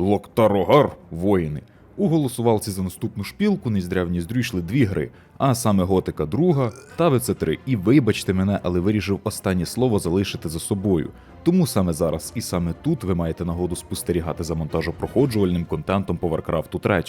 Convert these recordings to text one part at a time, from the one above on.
Локтарогар, воїни. У голосувалці за наступну шпілку ні здря ні здрю йшли дві гри, а саме Готика друга та ВЦ3. І вибачте мене, але вирішив останнє слово залишити за собою. Тому саме зараз і саме тут ви маєте нагоду спостерігати за монтажопроходжувальним контентом по Варкрафту 3.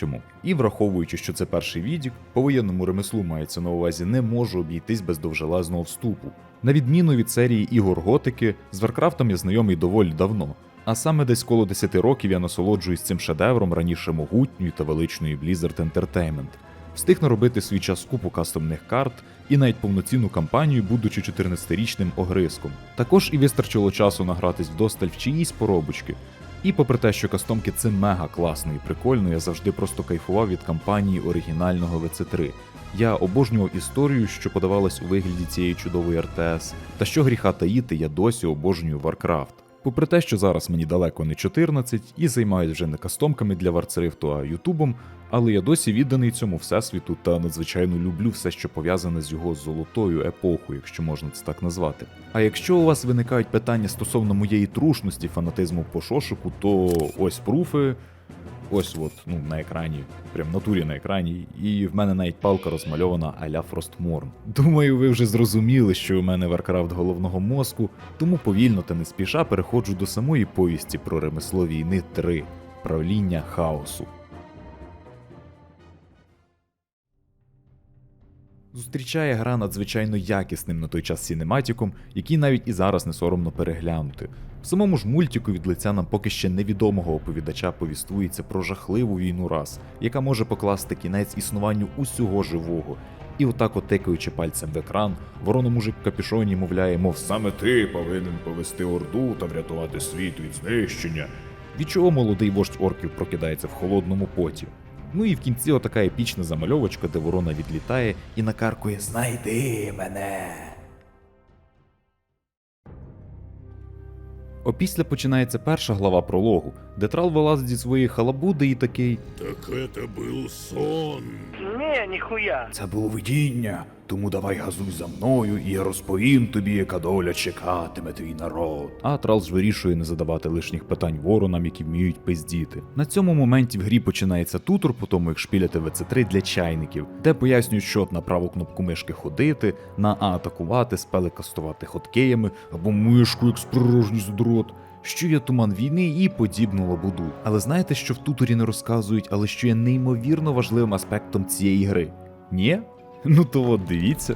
І враховуючи, що це перший відік, по воєнному ремеслу мається на увазі, не можу обійтись без довжелезного вступу. На відміну від серії ігор Готики, з Варкрафтом я знайомий доволі давно. А саме десь коло 10 років я насолоджуюсь цим шедевром раніше могутньої та величної Blizzard Entertainment. Встиг наробити свій час купу кастомних карт і навіть повноцінну кампанію, будучи 14-річним огризком. Також і вистачило часу награтись вдосталь в чиїсь поробочки. І попри те, що кастомки це мега класно і прикольно, я завжди просто кайфував від кампанії оригінального ВЦ3. Я обожнював історію, що подавалась у вигляді цієї чудової РТС, та що гріха таїти, я досі обожнюю Warcraft. Попри те, що зараз мені далеко не 14 і займаюсь вже не кастомками для варцрифту, а ютубом, але я досі відданий цьому всесвіту та надзвичайно люблю все, що пов'язане з його золотою епохою, якщо можна це так назвати. А якщо у вас виникають питання стосовно моєї трушності, фанатизму по шошику, то ось пруфи. Ось от, ну, на екрані, прям натурі на екрані, і в мене навіть палка розмальована аля Фростморн. Думаю, ви вже зрозуміли, що у мене Варкрафт головного мозку, тому повільно та не спіша переходжу до самої повісті про ремесло війни 3 правління хаосу. Зустрічає гра надзвичайно якісним на той час сінематіком, який навіть і зараз не соромно переглянути. В самому ж мультику від лиця нам поки ще невідомого оповідача повіствується про жахливу війну рас, яка може покласти кінець існуванню усього живого. І отак, от тикаючи пальцем в екран, вороно-мужик в капюшоні мовляє, мов саме ти повинен повести орду та врятувати світ від знищення. Від чого молодий вождь орків прокидається в холодному поті. Ну і в кінці отака епічна замальовочка, де ворона відлітає і накаркує Знайди мене. Опісля починається перша глава прологу, де трал вилазить зі своєї халабуди і такий Так это был сон. Не, нихуя. Це було видіння, тому давай газуй за мною, і я розповім тобі, яка доля чекатиме твій народ. А Трал ж вирішує не задавати лишніх питань воронам, які вміють пиздіти. На цьому моменті в грі починається тутор, по тому як шпіляти ВЦ3 для чайників, де пояснюють, що на праву кнопку мишки ходити, на А атакувати, спели кастувати хоткеями або мишку як справжній задрот. Що є туман війни і подібну лабуду. Але знаєте, що в туторі не розказують, але що є неймовірно важливим аспектом цієї гри? Ні? Ну то от дивіться.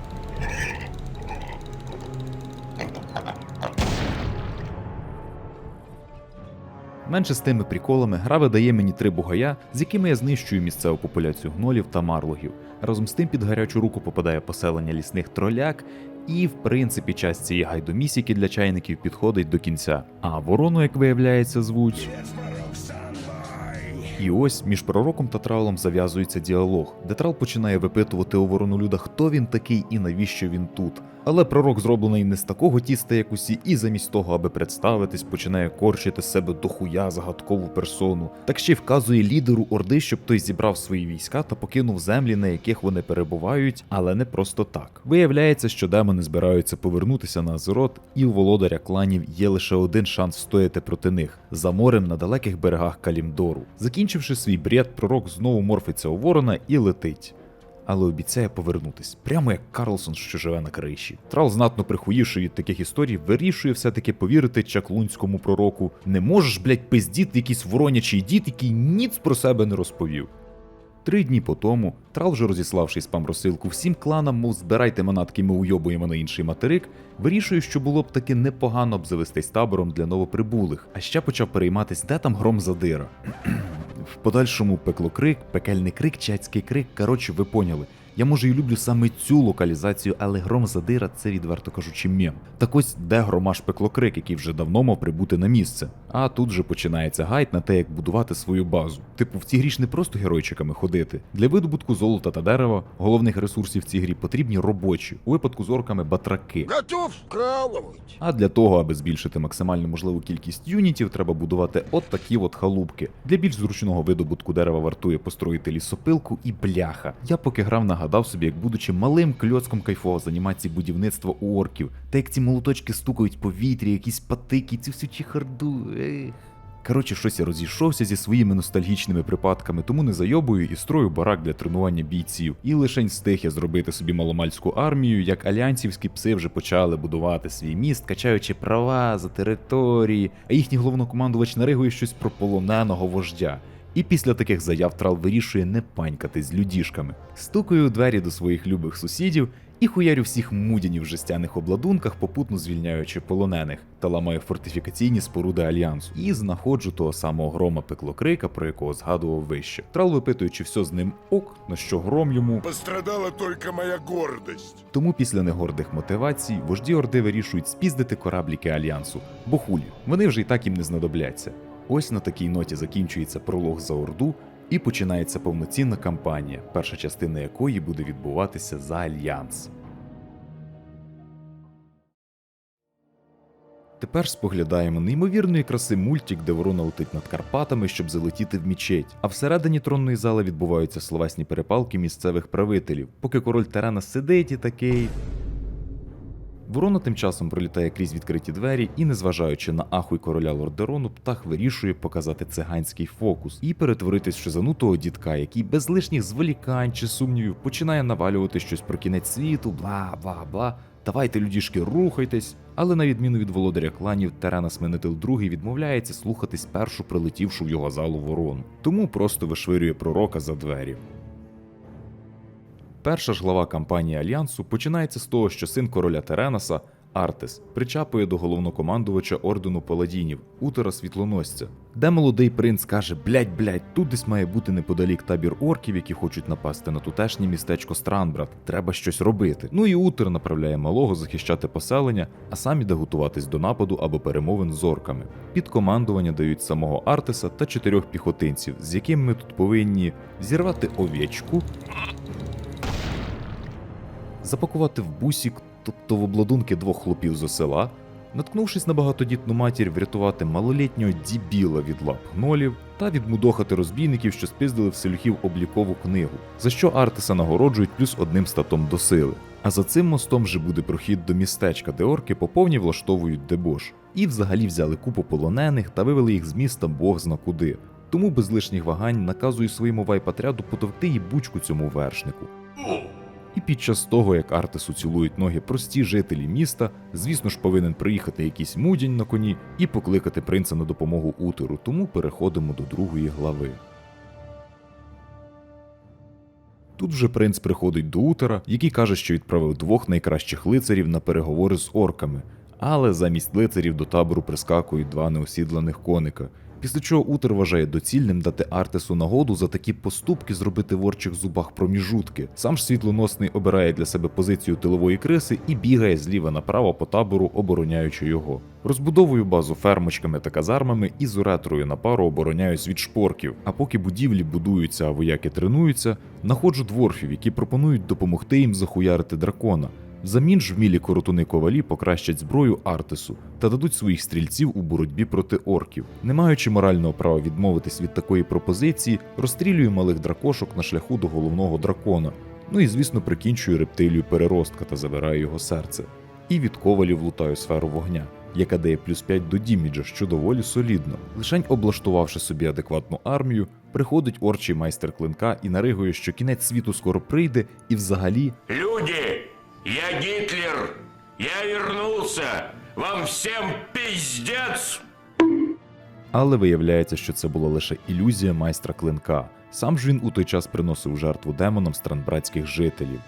Менше з тими приколами гра видає мені три бугая, з якими я знищую місцеву популяцію гнолів та марлогів. Разом з тим під гарячу руку попадає поселення лісних троляк, і в принципі час цієї гайдомісіки для чайників підходить до кінця. А ворону, як виявляється, звуть. І ось між пророком та тралом зав'язується діалог, де трал починає випитувати у воронолюда, хто він такий і навіщо він тут. Але пророк зроблений не з такого тіста, як усі, і замість того, аби представитись, починає корчити себе дохуя загадкову персону. Так ще й вказує лідеру Орди, щоб той зібрав свої війська та покинув землі, на яких вони перебувають, але не просто так. Виявляється, що демони збираються повернутися на Азерот, і у володаря кланів є лише один шанс встояти проти них за морем на далеких берегах Калімдору. Закінчивши свій бред, пророк знову морфиться у ворона і летить. Але обіцяє повернутись, прямо як Карлсон, що живе на криші. Трал, знатно прихуївши від таких історій, вирішує все-таки повірити чаклунському пророку. Не можеш, блять, пиздіт якийсь воронячий дід, який ніц про себе не розповів. Три дні по тому Трал, вже розіславши спам розсилку всім кланам, мов збирайте манатки, ми уйобуємо на інший материк, вирішує, що було б таки непогано обзавестись табором для новоприбулих, а ще почав перейматись, де там гром задира. В подальшому пеклокрик, пекельний крик, чацький крик. Коротше, ви поняли. Я може і люблю саме цю локалізацію, але гром задира це відверто кажучи мєм. Так ось де громаш пеклокрик, який вже давно мав прибути на місце. А тут же починається гайд на те, як будувати свою базу. Типу, в цій грі ж не просто геройчиками ходити. Для видобутку золота та дерева, головних ресурсів в цій грі потрібні робочі, у випадку з орками батраки. Готов вкалывать. А для того, аби збільшити максимально можливу кількість юнітів, треба будувати от такі от халупки. Для більш зручного видобутку дерева вартує построїти лісопилку і бляха. Я поки грав, нагадав собі, як будучи малим кльоцком кайфово з анімації будівництва у орків, та як ці молоточки стукають повітрі, якісь патики, цю всю чехарду. Ех. Коротше, щось я розійшовся зі своїми ностальгічними припадками, тому не зайобую і строю барак для тренування бійців. І лишень встиг я зробити собі маломальську армію, як альянсівські пси вже почали будувати свій міст, качаючи права за території, а їхній головнокомандувач наригує щось про полоненого вождя. І після таких заяв трал вирішує не панькати з людішками. Стукаю у двері до своїх любих сусідів і хуярю всіх мудянів в жестяних обладунках, попутно звільняючи полонених, та ламаю фортифікаційні споруди альянсу. І знаходжу того самого грома пеклокрика, про якого згадував вище. Трал випитує, чи все з ним ок, на що гром йому. Пострадала только моя гордость. Тому після негордих мотивацій вожді Орди вирішують спіздити корабліки альянсу, бо хулі, вони вже і так їм не знадобляться. Ось на такій ноті закінчується пролог за Орду і починається повноцінна кампанія, перша частина якої буде відбуватися за альянс. Тепер споглядаємо неймовірної краси мультик, де ворона летить над Карпатами, щоб залетіти в мічеть. А всередині тронної зали відбуваються словесні перепалки місцевих правителів, поки король Терена сидить і такий. Ворона тим часом пролітає крізь відкриті двері і, незважаючи на ахуй короля Лордерону, птах вирішує показати циганський фокус і перетворитись в шизанутого дідка, який без лишніх зволікань чи сумнівів починає навалювати щось про кінець світу, бла бла бла. Давайте, людішки, рухайтесь. Але на відміну від володаря кланів, Терена Сменетил II відмовляється слухатись першу прилетівшу в його залу ворону, тому просто вишвирює пророка за двері. Перша ж глава кампанії Альянсу починається з того, що син короля Теренаса, Артес, причапує до головнокомандувача ордену паладінів, Утера Світлоносця, де молодий принц каже: блять, блять, тут десь має бути неподалік табір орків, які хочуть напасти на тутешнє містечко Странбрат. Треба щось робити. Ну і Утер направляє малого захищати поселення, а сам іде готуватись до нападу або перемовин з орками. Під командування дають самого Артеса та чотирьох піхотинців, з якими ми тут повинні зірвати овечку, запакувати в бусік, тобто в обладунки двох хлопів зо села, наткнувшись на багатодітну матір, врятувати малолітнього дібіла від лап гнолів та відмудохати розбійників, що спиздили в селюхів облікову книгу, за що Артеса нагороджують плюс одним статом до сили. А за цим мостом вже буде прохід до містечка, де орки поповні влаштовують дебош. І взагалі взяли купу полонених та вивели їх з міста Бог зна куди. Тому без лишніх вагань наказую своєму вайпатряду потовкти бучку цьому вершнику. І під час того, як Артесу цілують ноги прості жителі міста, звісно ж повинен приїхати якийсь мудінь на коні і покликати принца на допомогу Утеру, тому переходимо до другої глави. Тут вже принц приходить до Утера, який каже, що відправив двох найкращих лицарів на переговори з орками, але замість лицарів до табору прискакують два неосідланих коника. Після чого Утер вважає доцільним дати Артесу нагоду за такі поступки зробити в орчих зубах проміжутки. Сам ж світлоносний обирає для себе позицію тилової криси і бігає зліва направо по табору, обороняючи його. Розбудовую базу фермочками та казармами і з уретрою на пару обороняюсь від шпорків. А поки будівлі будуються, а вояки тренуються, находжу дворфів, які пропонують допомогти їм захуярити дракона. Взамін ж вмілі коротуни ковалі покращать зброю Артесу та дадуть своїх стрільців у боротьбі проти орків. Не маючи морального права відмовитись від такої пропозиції, розстрілюю малих дракошок на шляху до головного дракона. Ну і звісно прикінчую рептилію переростка та забираю його серце. І від ковалів лутаю сферу вогня, яка дає плюс 5 до діміджа, що доволі солідно. Лишень облаштувавши собі адекватну армію, приходить орчий майстер клинка і наригує, що кінець світу скоро прийде, і взагалі Люди, я Гитлер. Я вернулся. Вам всім піздець! Але виявляється, що це була лише ілюзія майстра клинка. Сам ж він у той час приносив жертву демонам странбратських жителів.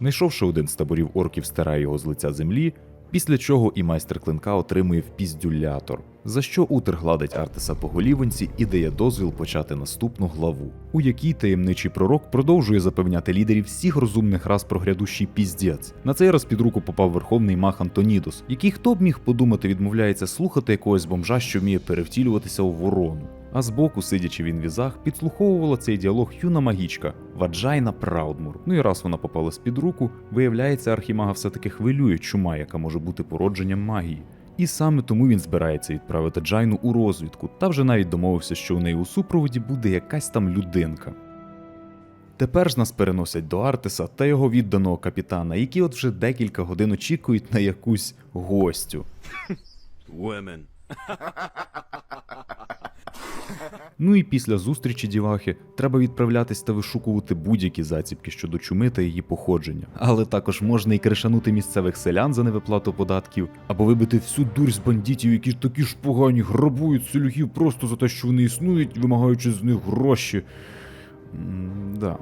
Знайшовши один з таборів орків, стирає його з лиця землі, після чого і майстер клинка отримує впіздюлятор, за що Утер гладить Артеса по голівонці і дає дозвіл почати наступну главу, у якій таємничий пророк продовжує запевняти лідерів всіх розумних рас про грядущий піздець. На цей раз під руку попав верховний мах Антонідос, який хто б міг подумати відмовляється слухати якогось бомжа, що вміє перевтілюватися у ворону. А збоку, сидячи в інвізах, підслуховувала цей діалог юна магічка Ваджайна Праудмур. Ну і раз вона попала з-під руку, виявляється, архімага все-таки хвилює чума, яка може бути породженням магії. І саме тому він збирається відправити Джайну у розвідку, та вже навіть домовився, що у неї у супроводі буде якась там людинка. Тепер ж нас переносять до Артеса та його відданого капітана, які от вже декілька годин очікують на якусь гостю. Women. Ну і після зустрічі дівахи треба відправлятись та вишукувати будь-які заціпки щодо чуми та її походження. Але також можна і кришанути місцевих селян за невиплату податків, або вибити всю дурь з бандитів, які такі ж погані грабують селюхів просто за те, що вони існують, вимагаючи з них гроші. Да.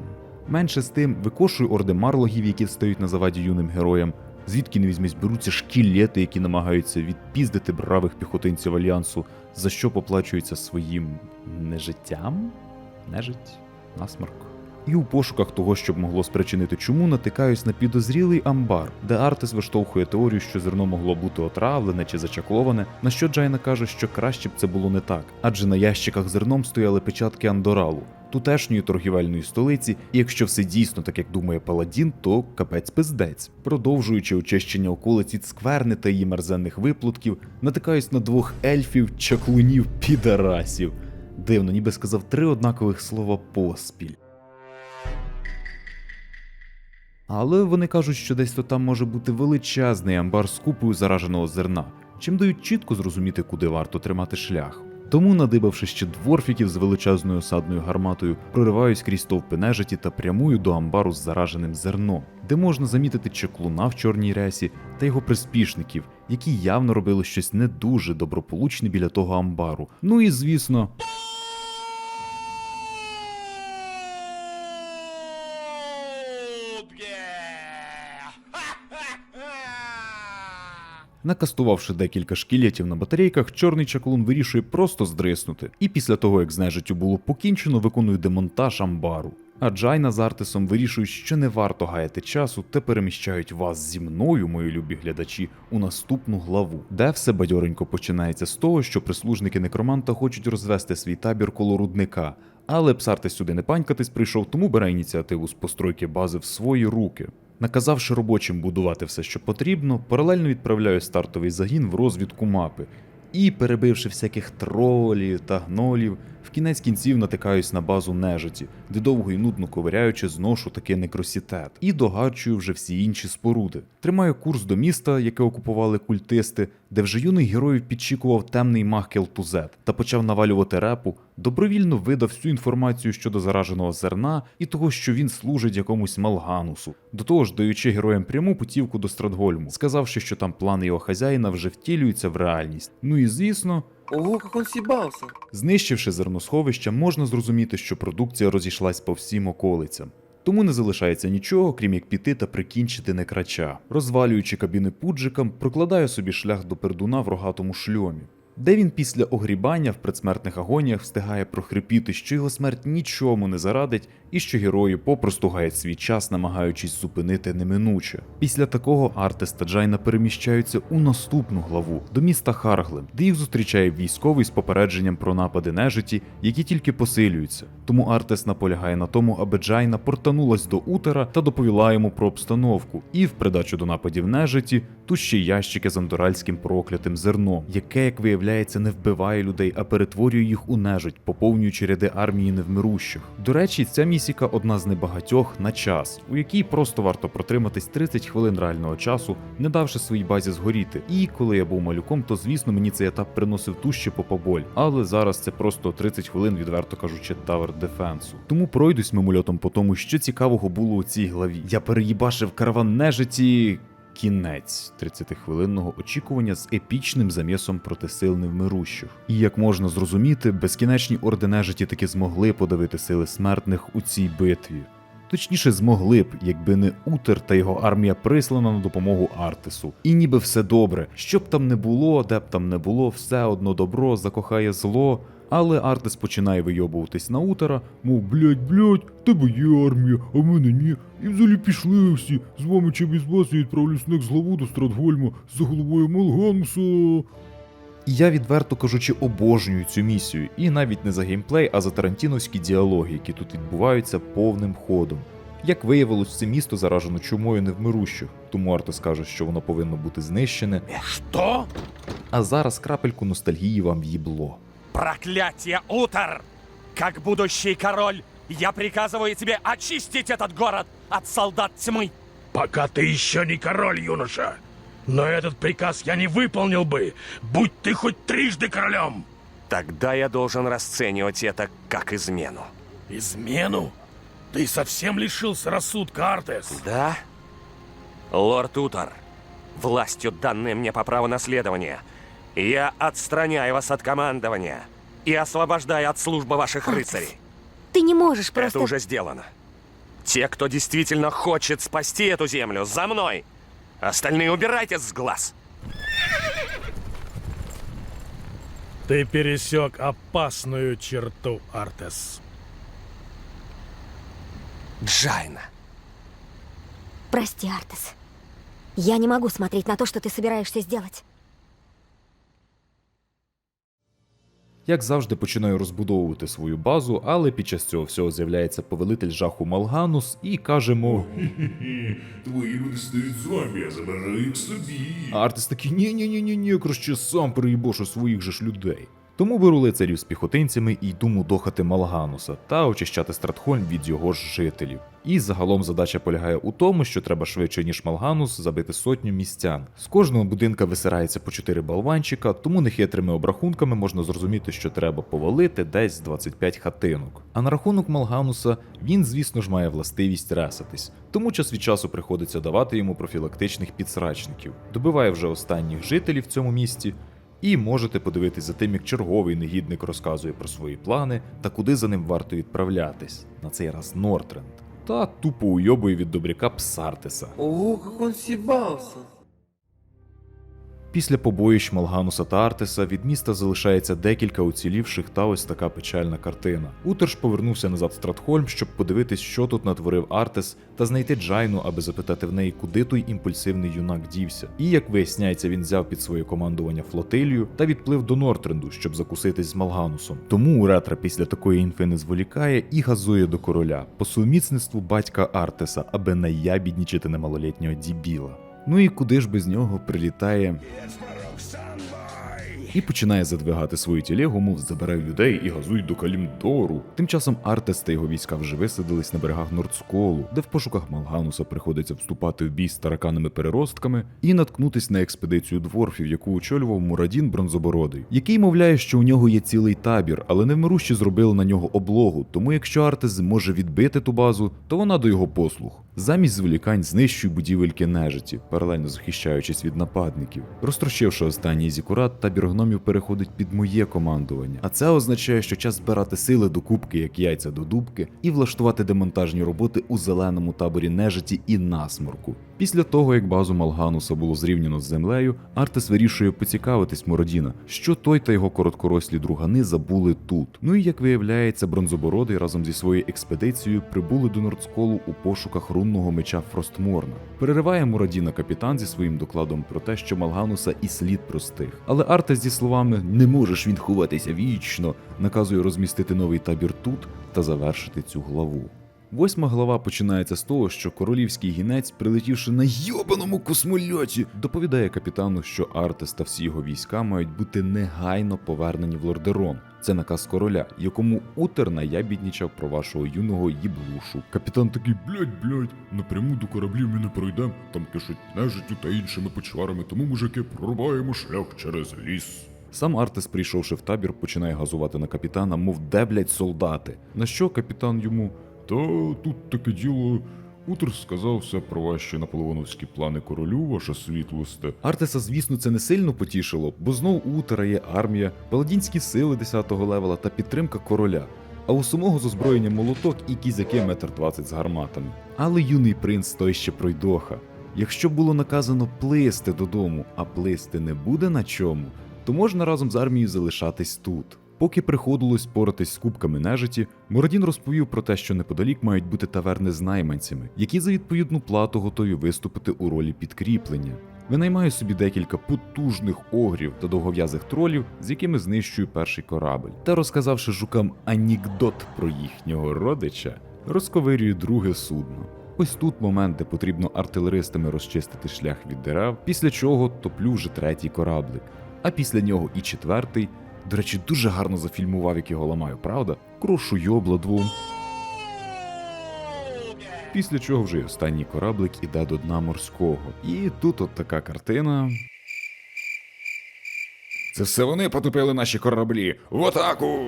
Менше з тим, викошуй орди марлогів, які встають на заваді юним героям. Звідки не візьмись беруться шкілети, які намагаються відпіздити бравих піхотинців альянсу, за що поплачуються своїм нежиттям? Нежить, насморк. І у пошуках того, щоб могло спричинити чуму, натикаюсь на підозрілий амбар, де Артес виштовхує теорію, що зерно могло бути отравлене чи зачакловане, на що Джайна каже, що краще б це було не так, адже на ящиках зерном стояли печатки Андоралу, тутешньої торгівельної столиці, і якщо все дійсно так, як думає Паладін, то капець пиздець. Продовжуючи очищення околиць від скверни та її мерзенних виплутків, натикаюсь на двох ельфів, чаклунів, підарасів. Дивно, ніби сказав три однакових слова поспіль. Але вони кажуть, що десь то там може бути величезний амбар з купою зараженого зерна, чим дають чітко зрозуміти, куди варто тримати шлях. Тому, надибавши ще дворфіків з величезною осадною гарматою, прориваюсь крізь товпи нежиті та прямую до амбару з зараженим зерном, де можна замітити чеклуна в чорній ресі та його приспішників, які явно робили щось не дуже доброполучне біля того амбару. Ну і звісно. Накастувавши декілька шкілетів на батарейках, чорний чаклун вирішує просто здриснути. І після того, як з нежиттю було покінчено, виконує демонтаж амбару. А Джайна з Артисом вирішують, що не варто гаяти часу, та переміщають вас зі мною, мої любі глядачі, у наступну главу, де все бадьоренько починається з того, що прислужники некроманта хочуть розвести свій табір коло рудника. Але Псартис сюди не панькатись прийшов, тому бере ініціативу з постройки бази в свої руки. Наказавши робочим будувати все, що потрібно, паралельно відправляю стартовий загін в розвідку мапи. І, перебивши всяких тролів та гнолів, в кінець кінців натикаюсь на базу нежиті, де довго і нудно ковиряючи зношу таки некросітет, і догадчую вже всі інші споруди. Тримаю курс до міста, яке окупували культисти, де вже юний героїв підчікував темний мах Келтузет та почав навалювати репу, добровільно видав всю інформацію щодо зараженого зерна і того, що він служить якомусь Малганусу, до того ж даючи героям пряму путівку до Стратгольму, сказавши, що там плани його хазяїна вже втілюються в реальність. Ну і звісно. Ого, как он сібався. Знищивши зерносховища, можна зрозуміти, що продукція розійшлась по всім околицям. Тому не залишається нічого, крім як піти та прикінчити некрача. Розвалюючи кабіни пуджикам, прокладаю собі шлях до пердуна в рогатому шльомі, де він після огрібання в предсмертних агоніях встигає прохрипіти, що його смерть нічому не зарадить, і що герої попросту гаять свій час, намагаючись зупинити неминуче. Після такого Артес та Джайна переміщаються у наступну главу до міста Харглем, де їх зустрічає військовий з попередженням про напади нежиті, які тільки посилюються. Тому Артес наполягає на тому, аби Джайна портанулась до Утера та доповіла йому про обстановку. І в придачу до нападів нежиті тут ще ящики з андоральським проклятим зерном, яке, як виявляється, не вбиває людей, а перетворює їх у нежить, поповнюючи ряди армії невмирущих. До речі, ця місіка одна з небагатьох на час, у якій просто варто протриматись 30 хвилин реального часу, не давши своїй базі згоріти. І коли я був малюком, то звісно мені цей етап приносив тужче попоболь. Але зараз це просто 30 хвилин, відверто кажучи, тавер дефенсу. Тому пройдусь мимольотом по тому, що цікавого було у цій главі. Я переїбашив караван нежиті. Кінець 30-хвилинного очікування з епічним замісом проти сил невмирущих. І як можна зрозуміти, безкінечні орди нежиті таки змогли подавити сили смертних у цій битві. Точніше, змогли б, якби не Утер та його армія прислана на допомогу Артису. І ніби все добре, що б там не було, де б там не було, все одно добро закохає зло. Але Артис починає вийобуватись на Утера, мов блять, блять, в тебе є армія, а в мене ні. І взагалі пішли всі. З вами чи без вас я відправлюсь на главу до Стратгольма за головою Малгануса. І я відверто кажучи, обожнюю цю місію, і навіть не за геймплей, а за тарантіновські діалоги, які тут відбуваються повним ходом. Як виявилось, це місто заражено чумою невмирущих, тому Артис каже, що воно повинно бути знищене. Что? А зараз крапельку ностальгії вам в'їбло. Проклятие, Утер! Как будущий король, я приказываю тебе очистить этот город от солдат тьмы. Пока ты еще не король, юноша. Но этот приказ я не выполнил бы, будь ты хоть трижды королем. Тогда я должен расценивать это как измену. Измену? Ты совсем лишился рассудка, Артес? Да? Лорд Утор, властью, данной мне по праву наследования, я отстраняю вас от командования и освобождаю от службы ваших Артес, рыцарей. Ты не можешь просто... Это уже сделано. Те, кто действительно хочет спасти эту землю, за мной! Остальные убирайтесь с глаз! Ты пересек опасную черту, Артес. Джайна. Прости, Артес. Я не могу смотреть на то, что ты собираешься сделать. Як завжди, починаю розбудовувати свою базу, але під час цього всього з'являється повелитель жаху Малганус і каже, мов, Твої люди стають зомбі, я забираю їх собі. А артист такий ні ні ні ні ні краще сам приїбошу своїх же ж людей. Тому беру лицарів з піхотинцями і йду мудохати Малгануса та очищати Стратхольм від його ж жителів. І загалом задача полягає у тому, що треба швидше ніж Малганус забити сотню містян. З кожного будинка висирається по 4 болванчика, тому нехитрими обрахунками можна зрозуміти, що треба повалити десь 25 хатинок. А на рахунок Малгануса він, звісно ж, має властивість ресатись, тому час від часу приходиться давати йому профілактичних підсрачників. Добиває вже останніх жителів в цьому місті. І можете подивитись за тим, як черговий негідник розказує про свої плани та куди за ним варто відправлятись. На цей раз Нортренд. Та тупо уйобує від добряка Псартеса. Ого, як він съебался. Після побоїщ Малгануса та Артеса від міста залишається декілька уцілівших та ось така печальна картина. Утерш повернувся назад в Стратхольм, щоб подивитись, що тут натворив Артес, та знайти Джайну, аби запитати в неї, куди той імпульсивний юнак дівся. І як виясняється, він взяв під своє командування флотилію та відплив до Нортренду, щоб закуситись з Малганусом. Тому Уретра після такої інфи не зволікає і газує до короля по сумісництву батька Артеса, аби наябіднічити немалолітнього дібіла. Ну і куди ж без нього прилітає і починає задвигати свою тілегу, мов забирай людей і газуй до Калімдору. Тим часом Артес та його війська вже висадились на берегах Нордсколу, де в пошуках Малгануса приходиться вступати в бій з тараканами переростками і наткнутись на експедицію дворфів, яку очолював Мурадін Бронзобородий, який мовляє, що у нього є цілий табір, але невмирущі зробили на нього облогу. Тому якщо Артес зможе відбити ту базу, то вона до його послуг. Замість зволікань знищує будівельки нежиті, паралельно захищаючись від нападників. Розтрощивши останній зікурат, табір гномів переходить під моє командування. А це означає, що час збирати сили до кубки, як яйця до дубки, і влаштувати демонтажні роботи у зеленому таборі нежиті і насморку. Після того, як базу Малгануса було зрівняно з землею, Артес вирішує поцікавитись Мородіна, що той та його короткорослі другани забули тут. Ну і як виявляється, бронзобородий разом зі своєю експедицією прибули до Нордсколу у пошуках рунного меча Фростморна. Перериває Мурадіна капітан зі своїм докладом про те, що Малгануса і слід простих. Але Артес зі словами не можеш він ховатися вічно, наказує розмістити новий табір тут та завершити цю главу. Восьма глава починається з того, що королівський гінець, прилетівши на йобаному космольоті, доповідає капітану, що Артес та всі його війська мають бути негайно повернені в Лордерон. Це наказ короля, якому Утер наябіднічав про вашого юного їблушу. Капітан такий, блять, блять, напряму до кораблів ми не пройдемо, там кишуть нежиттю та іншими почварами, тому мужики прорубаємо шлях через ліс. Сам Артес, прийшовши в табір, починає газувати на капітана, мов де блять солдати. На що капітан йому? Та тут таке діло. Утер сказав все про ваші наполеоновські плани королю, ваша світлосте. Артеса, звісно, це не сильно потішило, бо знов у Утера є армія, паладінські сили 10-го левела та підтримка короля. А у самого з озброєння молоток і кізяки метр двадцять з гарматами. Але юний принц той ще пройдоха. Якщо було наказано плисти додому, а плисти не буде на чому, то можна разом з армією залишатись тут. Поки приходилось поратись з кубками нежиті, Мородін розповів про те, що неподалік мають бути таверни з найманцями, які за відповідну плату готові виступити у ролі підкріплення. Винаймаю собі декілька потужних огрів та довгов'язих тролів, з якими знищую перший корабль. Та розказавши жукам анікдот про їхнього родича, розковирюю друге судно. Ось тут момент, де потрібно артилеристами розчистити шлях від дерев, після чого топлю вже третій кораблик, а після нього і четвертий. До речі, дуже гарно зафільмував, як його ламаю, правда? Крошу йобла двом. Після чого вже й останній кораблик іде до дна морського. І тут от така картина. Це все вони потопили наші кораблі. В атаку!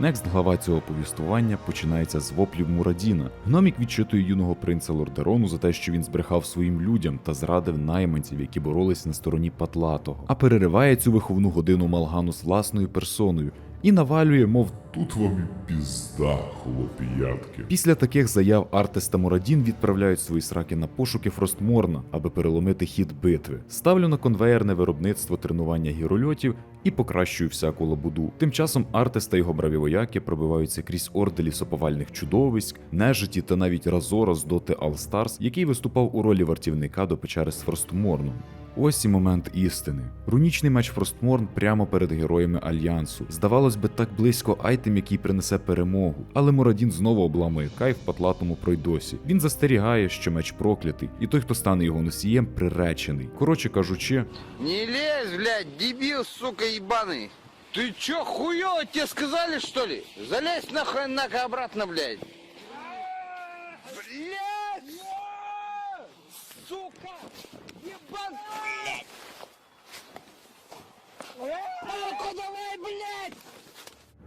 Некст глава цього повістування починається з воплів Мурадіна. Гномік відчитує юного принца Лордерону за те, що він збрехав своїм людям та зрадив найманців, які боролись на стороні Патлатого, а перериває цю виховну годину Малганус власною персоною і навалює, мов Тут вам і пізда, хлоп'ятки. Після таких заяв Артес та Мурадін відправляють свої сраки на пошуки Фростморна, аби переломити хід битви. Ставлю на конвеєрне виробництво тренування гірольотів і покращую всяку лабуду. Тим часом Артес та його браві вояки пробиваються крізь орди лісоповальних чудовиськ, нежиті та навіть Разора з доти Алстарс, який виступав у ролі вартівника до печери з Фростморном. Ось і момент істини. Рунічний меч Фростморн прямо перед героями Альянсу. Здавалось би, так близько айтем, який принесе перемогу. Але Мурадін знову обламує кайф патлатому пройдосі. Він застерігає, що меч проклятий, і той, хто стане його носієм, приречений. Коротше кажучи, Не лезь, блядь, дебил, сука, ебаный. Ты чё, хуёво, тебе сказали, что ли? Залезь нахуй, нахуй обратно, блядь. Блядь! Сука! Ебан, блядь! Ну-ка давай, блядь!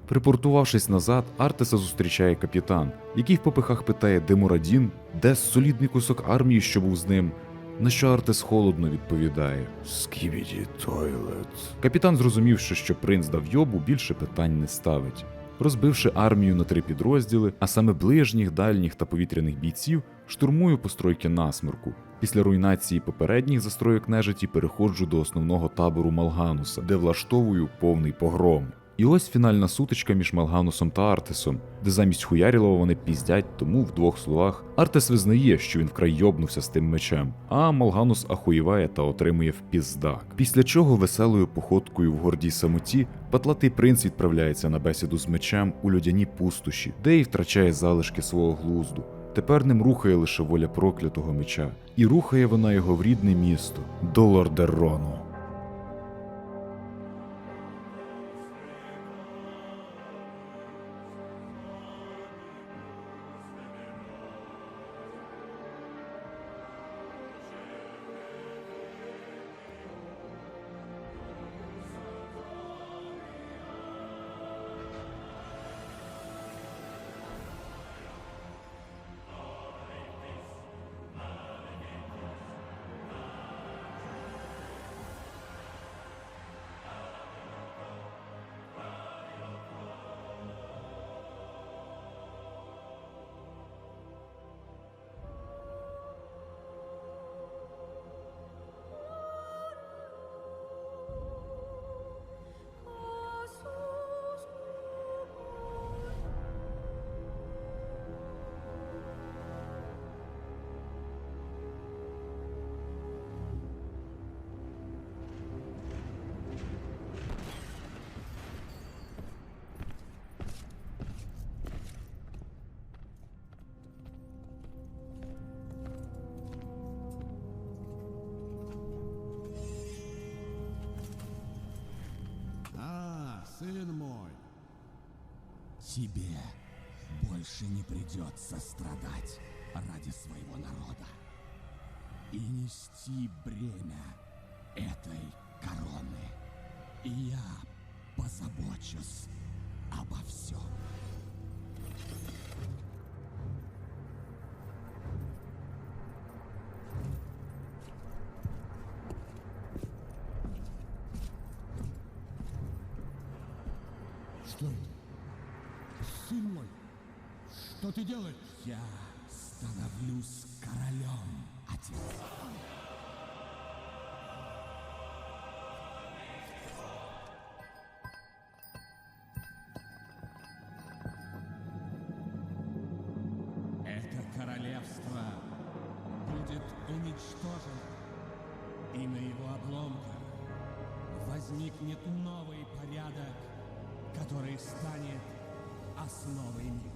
Припортувавшись назад, Артеса зустрічає капітан, який в попихах питає, де Мурадін, де солідний кусок армії, що був з ним. На що Артес холодно відповідає: Скібіді тойлет. Капітан, зрозумівши, що принц дав йобу, більше питань не ставить. Розбивши армію на три підрозділи, а саме ближніх, дальніх та повітряних бійців, штурмую постройки насмерку. Після руйнації попередніх застройок нежиті переходжу до основного табору Малгануса, де влаштовую повний погром. І ось фінальна сутичка між Малганусом та Артесом, де замість Хуярілова вони піздять, тому в двох словах Артес визнає, що він вкрай йобнувся з тим мечем, а Малганус ахуєває та отримує впіздак. Після чого веселою походкою в гордій самоті патлатий принц відправляється на бесіду з мечем у людяній пустоші, де й втрачає залишки свого глузду. Тепер ним рухає лише воля проклятого меча, і рухає вона його в рідне місто до Лордерону. Сын мой, тебе больше не придется страдать ради своего народа и нести бремя этой короны. И я позабочусь обо всем. Что? Сын мой, что ты делаешь? Я становлюсь королем, отец. Это королевство будет уничтожено, и на его обломках возникнет порядок, который станет основой мира.